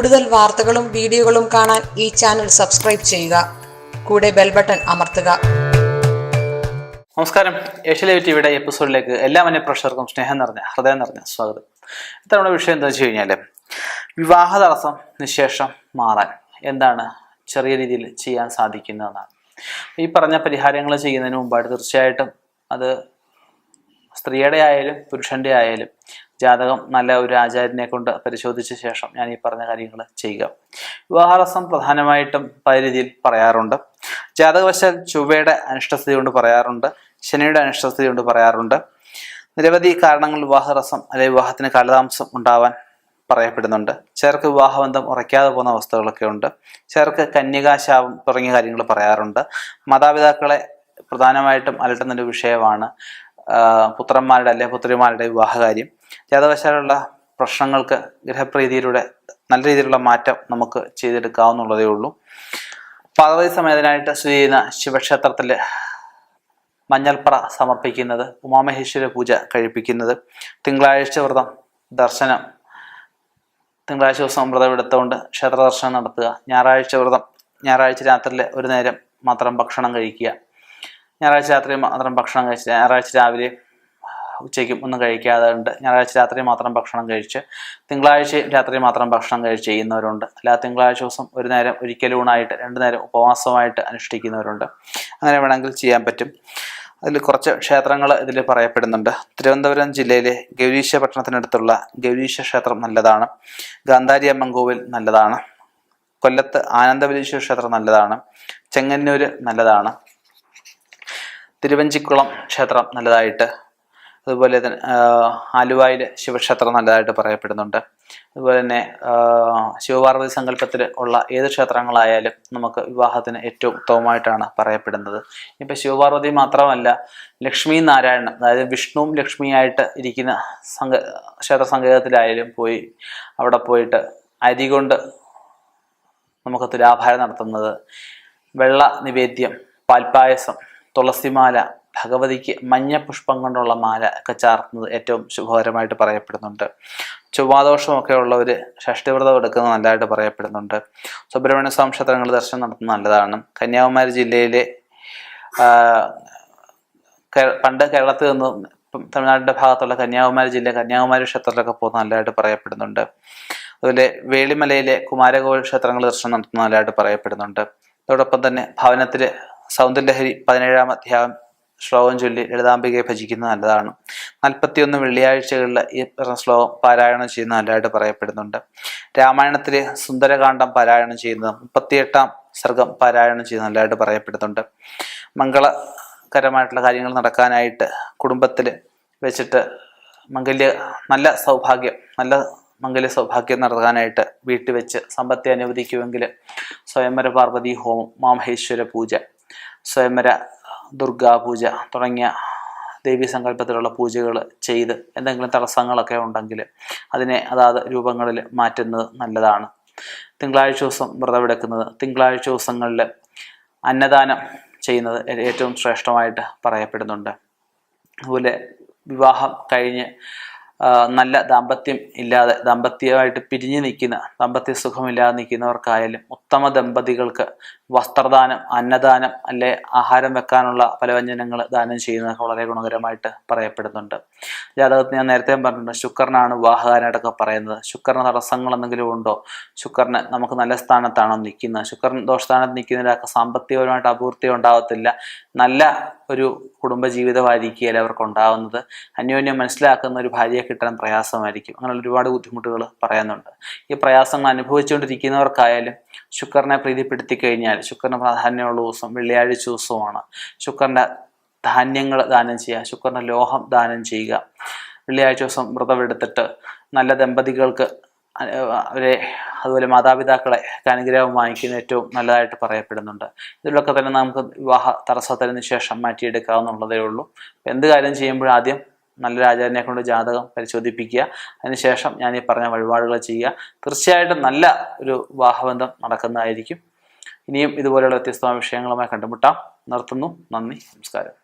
കൂടുതൽ വാർത്തകളും വീഡിയോകളും കാണാൻ ഈ ചാനൽ സബ്സ്ക്രൈബ് ചെയ്യുക. കൂടെ ബെൽ ബട്ടൺ അമർത്തുക. നമസ്കാരം. ഏഷ്യലൈവ് ടിവിയുടെ എപ്പിസോഡിലേക്ക് എല്ലാ മന്യ പ്രേക്ഷകർക്കും സ്നേഹം നിറഞ്ഞ ഹൃദയം നിറഞ്ഞ സ്വാഗതം. ഇത്തവണ വിഷയം എന്താ വെച്ച് കഴിഞ്ഞാൽ വിവാഹ തടസ്സം നിശേഷം മാറാൻ എന്താണ് ചെറിയ രീതിയിൽ ചെയ്യാൻ സാധിക്കുന്നതെന്നാണ്. ഈ പറഞ്ഞ പരിഹാരങ്ങൾ ചെയ്യുന്നതിന് മുമ്പായിട്ട് തീർച്ചയായിട്ടും അത് സ്ത്രീയുടെ ആയാലും പുരുഷന്റെ ആയാലും ജാതകം നല്ല ഒരു ആചാര്യനെ കൊണ്ട് പരിശോധിച്ച ശേഷം ഞാൻ ഈ പറഞ്ഞ കാര്യങ്ങൾ ചെയ്യുക. വിവാഹരസം പ്രധാനമായിട്ടും പല രീതിയിൽ പറയാറുണ്ട്. ജാതകവശാൽ ചൊവ്വയുടെ അനിഷ്ടസ്ഥിതി കൊണ്ട് പറയാറുണ്ട് ശനിയുടെ അനിഷ്ടസ്ഥിതി കൊണ്ട് പറയാറുണ്ട്. നിരവധി കാരണങ്ങൾ വിവാഹരസം അല്ലെങ്കിൽ വിവാഹത്തിന് കാലതാമസം ഉണ്ടാവാൻ പറയപ്പെടുന്നുണ്ട്. ചിലർക്ക് വിവാഹബന്ധം ഉറയ്ക്കാതെ പോകുന്ന അവസ്ഥകളൊക്കെ ഉണ്ട്. ചിലർക്ക് കന്യകാശാപം തുടങ്ങിയ കാര്യങ്ങൾ പറയാറുണ്ട്. മാതാപിതാക്കളെ പ്രധാനമായിട്ടും അലട്ടുന്നൊരു വിഷയമാണ് പുത്രന്മാരുടെ അല്ലെ പുത്രിമാരുടെ വിവാഹകാര്യം. ജാതവശാലുള്ള പ്രശ്നങ്ങൾക്ക് ഗ്രഹപ്രീതിയിലൂടെ നല്ല രീതിയിലുള്ള മാറ്റം നമുക്ക് ചെയ്തെടുക്കാവുന്നുള്ളതേ ഉള്ളൂ. പാർവതി സമേതനായിട്ട് സ്ഥിതി ചെയ്യുന്ന ശിവക്ഷേത്രത്തിൽ മഞ്ഞൾപ്പറ സമർപ്പിക്കുന്നത് ഉമാമഹേശ്വര പൂജ കഴിപ്പിക്കുന്നത് തിങ്കളാഴ്ച വ്രതം ദർശനം തിങ്കളാഴ്ച ദിവസം വ്രതം എടുത്തുകൊണ്ട് ക്ഷേത്ര ദർശനം നടത്തുക ഞായറാഴ്ച വ്രതം ഞായറാഴ്ച രാത്രിയിൽ ഒരു നേരം മാത്രം ഭക്ഷണം കഴിക്കുക ഞായറാഴ്ച രാത്രി മാത്രം ഭക്ഷണം കഴിച്ച് ഞായറാഴ്ച രാവിലെ ഉച്ചയ്ക്കും ഒന്നും കഴിക്കാതെ ഉണ്ട്. ഞായറാഴ്ച രാത്രി മാത്രം ഭക്ഷണം കഴിച്ച് തിങ്കളാഴ്ച രാത്രി മാത്രം ഭക്ഷണം കഴിച്ച് ചെയ്യുന്നവരുണ്ട്. അല്ലാതെ തിങ്കളാഴ്ച ദിവസം ഒരു നേരം ഒരിക്കലൂണായിട്ട് രണ്ടു നേരം ഉപവാസമായിട്ട് അനുഷ്ഠിക്കുന്നവരുണ്ട്. അങ്ങനെ വേണമെങ്കിൽ ചെയ്യാൻ പറ്റും. അതിൽ കുറച്ച് ക്ഷേത്രങ്ങൾ ഇതിൽ പറയപ്പെടുന്നുണ്ട്. തിരുവനന്തപുരം ജില്ലയിലെ ഗൗരീശ പട്ടണത്തിനടുത്തുള്ള ഗൗരീശ ക്ഷേത്രം നല്ലതാണ്. ഗാന്ധാരി അമ്മൻകോവിൽ നല്ലതാണ്. കൊല്ലത്ത് ആനന്ദവലീശ്വര ക്ഷേത്രം നല്ലതാണ്. ചെങ്ങന്നൂർ നല്ലതാണ്. തിരുവഞ്ചിക്കുളം ക്ഷേത്രം നല്ലതായിട്ട് അതുപോലെ തന്നെ ആലുവായിൽ ശിവക്ഷേത്രം നല്ലതായിട്ട് പറയപ്പെടുന്നുണ്ട്. അതുപോലെ തന്നെ ശിവപാർവതി സങ്കല്പത്തിൽ ഉള്ള ഏത് ക്ഷേത്രങ്ങളായാലും നമുക്ക് വിവാഹത്തിന് ഏറ്റവും ഉത്തമമായിട്ടാണ് പറയപ്പെടുന്നത്. ഇപ്പം ശിവപാർവതി മാത്രമല്ല ലക്ഷ്മി നാരായണൻ അതായത് വിഷ്ണുവും ലക്ഷ്മിയായിട്ട് ഇരിക്കുന്ന സംഘ ക്ഷേത്ര സങ്കേതത്തിലായാലും പോയി അവിടെ പോയിട്ട് അരി കൊണ്ട് നമുക്ക് തുലാഭാരം നടത്തുന്നത് വെള്ള നിവേദ്യം പാൽപ്പായസം തുളസിമാല ഭഗവതിക്ക് മഞ്ഞ പുഷ്പം കൊണ്ടുള്ള മാല ഒക്കെ ചാർത്തുന്നത് ഏറ്റവും ശുഭകരമായിട്ട് പറയപ്പെടുന്നുണ്ട്. ചൊവ്വാദോഷമൊക്കെ ഉള്ളവർ ഷഷ്ടിവ്രതം എടുക്കുന്നത് നല്ലതായിട്ട് പറയപ്പെടുന്നുണ്ട്. സുബ്രഹ്മണ്യ സ്വാമി ക്ഷേത്രങ്ങൾ ദർശനം നടത്തുന്നത് നല്ലതാണ്. കന്യാകുമാരി ജില്ലയിലെ പണ്ട് കേരളത്തിൽ നിന്ന് തമിഴ്നാടിന്റെ ഭാഗത്തുള്ള കന്യാകുമാരി ജില്ല കന്യാകുമാരി ക്ഷേത്രത്തിലൊക്കെ പോകുന്നത് നല്ലതായിട്ട് പറയപ്പെടുന്നുണ്ട്. അതുപോലെ വേളിമലയിലെ കുമാരകോവിൽ ക്ഷേത്രങ്ങൾ ദർശനം നടത്തുന്നത് നല്ലതായിട്ട് പറയപ്പെടുന്നുണ്ട്. അതോടൊപ്പം തന്നെ ഭവനത്തിൽ സൗന്ദര്യലഹരി പതിനേഴാം അധ്യായം ശ്ലോകം ചൊല്ലി ലളിതാംബികയെ ഭജിക്കുന്നത് നല്ലതാണ്. നാൽപ്പത്തിയൊന്ന് വെള്ളിയാഴ്ചകളിൽ ഈ ശ്ലോകം പാരായണം ചെയ്യുന്നത് നല്ലതായിട്ട് പറയപ്പെടുന്നുണ്ട്. രാമായണത്തിലെ സുന്ദരകാന്ഡം പാരായണം ചെയ്യുന്നത് മുപ്പത്തിയെട്ടാം സർഗം പാരായണം ചെയ്യുന്നത് നല്ലതായിട്ട് പറയപ്പെടുന്നുണ്ട്. മംഗളകരമായിട്ടുള്ള കാര്യങ്ങൾ നടക്കാനായിട്ട് കുടുംബത്തിൽ വെച്ചിട്ട് മംഗല്യ നല്ല സൗഭാഗ്യം നല്ല മംഗല്യ സൗഭാഗ്യം നടത്താനായിട്ട് വീട്ടിൽ വെച്ച് സമ്പത്തെ അനുവദിക്കുമെങ്കിൽ സ്വയംവര പാർവതി ഹോമം മാമഹേശ്വര പൂജ സ്വയംവര ദുർഗാ പൂജ തുടങ്ങിയ ദേവീ സങ്കല്പത്തിലുള്ള പൂജകൾ ചെയ്ത് എന്തെങ്കിലും തടസ്സങ്ങളൊക്കെ ഉണ്ടെങ്കിൽ അതിനെ അതാത് രൂപങ്ങളിൽ മാറ്റുന്നത് നല്ലതാണ്. തിങ്കളാഴ്ച ദിവസം വ്രതമെടുക്കുന്നത് തിങ്കളാഴ്ച ദിവസങ്ങളിൽ അന്നദാനം ചെയ്യുന്നത് ഏറ്റവും ശ്രേഷ്ഠമായിട്ട് പറയപ്പെടുന്നുണ്ട്. അതുപോലെ വിവാഹം കഴിഞ്ഞ് നല്ല ദാമ്പത്യം ഇല്ലാതെ ദാമ്പത്യമായിട്ട് പിരിഞ്ഞു നിൽക്കുന്ന ദാമ്പത്യ സുഖമില്ലാതെ നിൽക്കുന്നവർക്കായാലും ഉത്തമ ദമ്പതികൾക്ക് വസ്ത്രദാനം അന്നദാനം അല്ലെ ആഹാരം വെക്കാനുള്ള പലവ്യഞ്ജനങ്ങൾ ദാനം ചെയ്യുന്നതൊക്കെ വളരെ ഗുണകരമായിട്ട് പറയപ്പെടുന്നുണ്ട്. ജാതകത്തിൽ ഞാൻ നേരത്തെ പറഞ്ഞിട്ടുണ്ട് ശുക്രനാണ് വിവാഹകാരനായിട്ടൊക്കെ പറയുന്നത്. ശുക്രന് തടസ്സങ്ങൾ എന്തെങ്കിലും ഉണ്ടോ? ശുക്രന് നമുക്ക് നല്ല സ്ഥാനത്താണോ നിൽക്കുന്നത്. ശുക്രൻ ദോഷസ്ഥാനത്ത് നിൽക്കുന്നതിനൊക്കെ സാമ്പത്തികപരമായിട്ട് അപൂർത്തി ഉണ്ടാകത്തില്ല. നല്ല ഒരു കുടുംബജീവിതമായിരിക്കുകയല്ല അവർക്ക് ഉണ്ടാവുന്നത് അന്യോന്യം മനസ്സിലാക്കുന്ന ഒരു ഭാര്യയെ കിട്ടാൻ പ്രയാസമായിരിക്കും. അങ്ങനെ ഒരുപാട് ബുദ്ധിമുട്ടുകൾ പറയുന്നുണ്ട് ഈ പ്രയാസങ്ങൾ അനുഭവിച്ചുകൊണ്ടിരിക്കുന്നവർക്കായാലും ശുക്രനെ പ്രീതിപ്പെടുത്തി കഴിഞ്ഞാൽ ശുക്രന് പ്രാധാന്യമുള്ള ദിവസം വെള്ളിയാഴ്ച ദിവസമാണ് ശുക്രന്റെ ധാന്യങ്ങൾ ദാനം ചെയ്യുക ശുക്രന്റെ ലോഹം ദാനം ചെയ്യുക. വെള്ളിയാഴ്ച ദിവസം വ്രതമെടുത്തിട്ട് നല്ല ദമ്പതികൾക്ക് അവരെ അതുപോലെ മാതാപിതാക്കളെ അനുഗ്രഹം വാങ്ങിക്കുന്ന ഏറ്റവും നല്ലതായിട്ട് പറയപ്പെടുന്നുണ്ട്. ഇതിലൊക്കെ തന്നെ നമുക്ക് വിവാഹ തടസ്സത്തിന് ശേഷം മാറ്റിയെടുക്കാവുന്നുള്ളതേ ഉള്ളൂ. എന്ത് കാര്യം ചെയ്യുമ്പോഴും ആദ്യം നല്ലൊരു ആചാര്യനെ കൊണ്ട് ജാതകം പരിശോധിപ്പിക്കുക. അതിനുശേഷം ഞാൻ ഈ പറഞ്ഞ വഴിപാടുകൾ ചെയ്യുക. തീർച്ചയായിട്ടും നല്ല ഒരു വിവാഹബന്ധം നടക്കുന്നതായിരിക്കും. ഇനിയും ഇതുപോലെയുള്ള വ്യത്യസ്തമായ വിഷയങ്ങളുമായി കണ്ടുമുട്ടാം. നിർത്തുന്നു. നന്ദി. നമസ്കാരം.